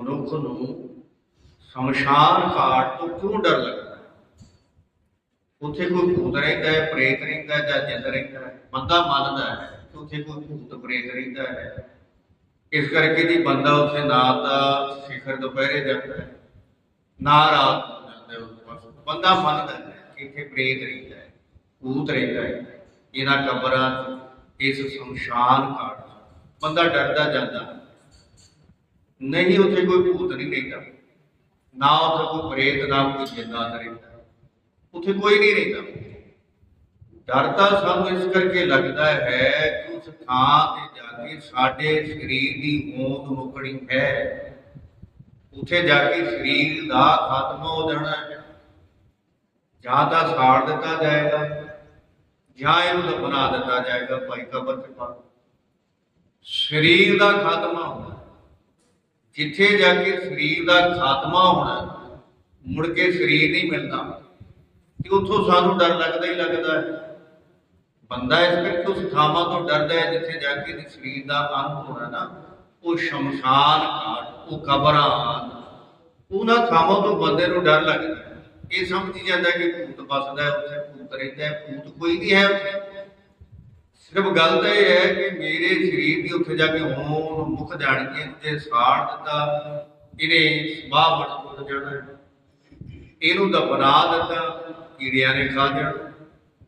ਮਨੁੱਖ ਨੂੰ ਸ਼ਮਸ਼ਾਨ ਘਾਟ ਤੋਂ ਕਿਉਂ ਡਰ ਲੱਗਦਾ ਹੈ? ਉੱਥੇ ਕੋਈ ਭੂਤ ਰਹਿੰਦਾ ਹੈ ਪ੍ਰੇਤ ਰਹਿੰਦਾ ਹੈ ਜਾਂ ਜਿੰਦ ਰਹਿੰਦਾ ਹੈ? ਬੰਦਾ ਮੰਨਦਾ ਹੈ ਕਿ ਉੱਥੇ ਕੋਈ ਭੂਤ ਪ੍ਰੇਤ ਰਹਿੰਦਾ ਹੈ। ਇਸ ਕਰਕੇ ਜੀ ਬੰਦਾ ਉੱਥੇ ਨਾ ਤਾਂ ਸਿਖਰ ਦੁਪਹਿਰੇ ਜਾਂਦਾ ਹੈ ਨਾ ਰਾਤ ਜਾਂਦਾ ਉਸ ਬੰਦਾ ਮੰਨਦਾ ਹੈ ਕਿ ਇੱਥੇ ਪ੍ਰੇਤ ਰਹਿੰਦਾ ਹੈ ਭੂਤ ਰਹਿੰਦਾ ਹੈ। ਇਹਨਾਂ ਕਬਰਾਂ 'ਚ, ਇਸ ਸ਼ਮਸ਼ਾਨ ਘਾਟ 'ਚ ਬੰਦਾ ਡਰਦਾ ਜਾਂਦਾ ਹੈ। ਨਹੀਂ, ਉੱਥੇ ਕੋਈ ਭੂਤ ਨਹੀਂ ਰਹਿੰਦਾ। ਨਾ ਉੱਥੇ ਕੋਈ ਪ੍ਰੇਤ, ਨਾ ਕੋਈ ਜਿੰਦਾਤ ਰਹਿੰਦਾ। ਉੱਥੇ ਕੋਈ ਨਹੀਂ ਰਹਿੰਦਾ। ਡਰ ਤਾਂ ਸਾਨੂੰ ਇਸ ਕਰਕੇ ਲੱਗਦਾ ਹੈ ਕਿ ਉਸ ਥਾਂ ਤੇ ਜਾ ਕੇ ਸਾਡੇ ਸਰੀਰ ਦੀ ਹੋਂਦ ਮੁਕਣੀ ਹੈ। ਉੱਥੇ ਜਾ ਕੇ ਸਰੀਰ ਦਾ ਖਾਤਮਾ ਹੋ ਜਾਣਾ ਹੈ। ਜਾਂ ਤਾਂ ਸਾੜ ਦਿੱਤਾ ਜਾਏਗਾ, ਜਾਂ ਇਹਨੂੰ ਤਾਂ ਬਣਾ ਦਿੱਤਾ ਜਾਏਗਾ ਭਾਈ ਕਬਰ ਤੇ ਪਾ। ਸਰੀਰ ਦਾ ਖਾਤਮਾ ਹੋਣਾ ਜਿੱਥੇ ਜਾ ਕੇ ਸਰੀਰ ਦਾ ਖਾਤਮਾ ਹੋਣਾ, ਮੁੜ ਕੇ ਸਰੀਰ ਨਹੀਂ ਮਿਲਦਾ ਤੇ ਉੱਥੋਂ ਸਾਨੂੰ ਡਰ ਲੱਗਦਾ ਹੀ ਲੱਗਦਾ ਹੈ ਬੰਦਾ ਇਸ ਕਰਕੇ ਉਸ ਥਾਵਾਂ ਤੋਂ ਡਰਦਾ ਹੈ ਜਿੱਥੇ ਜਾ ਕੇ ਸਰੀਰ ਦਾ ਅੰਤ ਹੋਣਾ ਨਾ, ਉਹ ਸ਼ਮਸ਼ਾਨ ਘਾਟ, ਉਹ ਕਬਰਾਂ ਹਨ। ਉਹਨਾਂ ਥਾਵਾਂ ਤੋਂ ਬੰਦੇ ਨੂੰ ਡਰ ਲੱਗਦਾ ਹੈ ਇਹ ਸਮਝੀ ਜਾਂਦਾ ਕਿ ਭੂਤ ਵੱਸਦਾ ਹੈ, ਉੱਥੇ ਭੂਤ ਰਹਿੰਦਾ ਹੈ, ਭੂਤ ਕੋਈ ਨਹੀਂ ਹੈ ਉੱਥੇ ਸਿਰਫ ਗੱਲ ਤਾਂ ਇਹ ਹੈ ਕਿ ਮੇਰੇ ਸਰੀਰ ਦੀ ਉੱਥੇ ਜਾ ਕੇ ਹੋਣ ਮੁੱਖ ਜਾਣ ਕੇ ਤੇ ਸਾੜ ਦਿੱਤਾ, ਇਹਨੇ ਸਵਾਹ ਬਣ ਟੁੱਟ ਜਾਣਾ ਇਹਨੂੰ ਤਾਂ ਬਣਾ ਦਿੱਤਾ, ਕੀੜਿਆਂ ਨੇ ਖਾ ਜਾਣਾ।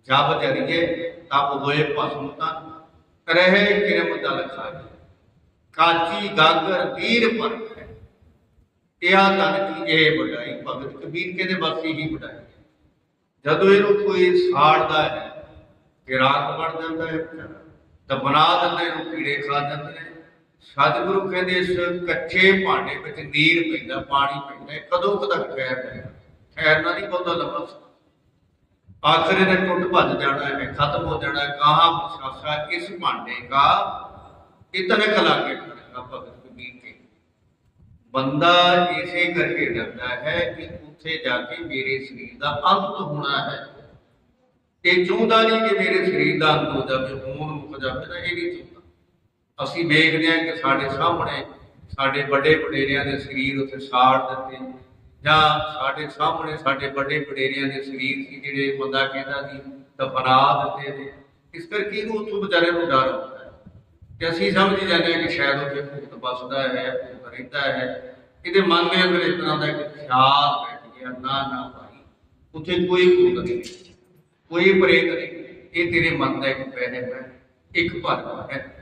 ਜਬ ਜਰੀਏ ਤਬ ਹੋਏ ਭਸਮ ਤਨ ਰਹੇ ਕਿਰਮ ਦਲ ਖਾਏ। ਕਾਚੀ ਗਾਗਰ ਤੀਰ ਪਰ ਇਹ ਆ ਤਨ ਕੀ ਇਹ ਬੜਾਈ ਭਗਤ ਕਬੀਰ ਕਹਿੰਦੇ, ਬਸ ਇਹੀ ਬੜਾਈ ਜਦੋਂ ਇਹਨੂੰ ਕੋਈ ਸਾੜਦਾ ਹੈ ਕਿ ਰਾਤ ਬਣ ਜਾਂਦਾ ਹੈ। ਤਾਂ ਬਣਾ ਦਿੰਦੇ ਇਹਨੂੰ ਕੀੜੇ ਖਾ ਜਾਂਦੇ ਨੇ। ਸਤਿਗੁਰੂ ਕਹਿੰਦੇ ਇਸ ਕੱਚੇ ਭਾਂਡੇ ਵਿੱਚ ਨੀਰ ਪੈਂਦਾ, ਪਾਣੀ ਪੈਂਦਾ ਕਦੋਂ ਕੁ ਤੱਕ ਠਹਿਰਨਾ ਨਹੀਂ ਬਹੁਤਾ ਲੰਮਾ ਆਖਰ ਇਹਨੇ ਟੁੱਟ ਭੱਜ ਜਾਣਾ ਹੈ ਖਤਮ ਹੋ ਜਾਣਾ। ਹੈ ਕਹਾ ਸਾਸਾ ਇਸ ਭਾਂਡੇ ਕਾ ਇਤਨੇ ਕਲਾ ਕੇ ਖੜੇਗਾ ਭਗਤ ਕਬੀਰ ਕੇ। ਬੰਦਾ ਇਸੇ ਕਰਕੇ ਡਰਦਾ ਹੈ ਕਿ ਉੱਥੇ ਜਾ ਕੇ ਮੇਰੇ ਸਰੀਰ ਦਾ ਅੰਤ ਹੋਣਾ ਹੈ। ਇਹ ਚਾਹੁੰਦਾ ਨਹੀਂ ਕਿ ਮੇਰੇ ਸਰੀਰ ਦਾ ਅੰਤ ਹੋ ਜਾਵੇ ਹੋਂਦ ਮੁੱਕ ਜਾਵੇ ਨਾ ਇਹ ਨਹੀਂ ਚਾਹੁੰਦਾ ਅਸੀਂ ਵੇਖਦੇ ਹਾਂ ਕਿ ਸਾਡੇ ਸਾਹਮਣੇ ਸਾਡੇ ਵੱਡੇ ਵਡੇਰਿਆਂ ਦੇ ਸਰੀਰ ਉੱਥੇ ਸਾੜ ਦਿੱਤੇ ਜਾਂ ਸਾਡੇ ਸਾਹਮਣੇ ਸਾਡੇ ਵੱਡੇ ਵਡੇਰਿਆਂ ਦੇ ਸਰੀਰ ਸੀ ਜਿਹੜੇ ਬੰਦਾ ਕਹਿੰਦਾ ਸੀ ਦਫਨਾ ਦਿੱਤੇ ਨੇ। ਇਸ ਕਰਕੇ ਇਹਨੂੰ ਉੱਥੋਂ ਵਿਚਾਰੇ ਨੂੰ ਡਰ ਹੁੰਦਾ ਹੈ। ਤੇ ਅਸੀਂ ਸਮਝ ਜਾਂਦੇ ਹਾਂ ਕਿ ਸ਼ਾਇਦ ਉੱਥੇ ਭੁਗਤ ਵੱਸਦਾ ਹੈ ਭੂਤ ਰਹਿੰਦਾ ਹੈ। ਇਹਦੇ ਮਨ ਦੇ ਅੰਦਰ ਇਸ ਤਰ੍ਹਾਂ ਦਾ ਇੱਕ ਖਿਆਲ ਬੈਠ ਗਿਆ, ਨਾ ਨਾ ਭਾਈ, ਉੱਥੇ ਕੋਈ ਭੂਤ ਨਹੀਂ। ਕੋਈ ਪ੍ਰੇਤ ਨਹੀਂ। ਇਹ ਤੇਰੇ ਮਨ ਦਾ ਇੱਕ ਵਹਿਮ ਹੈ ਇੱਕ ਭਰਮ ਹੈ।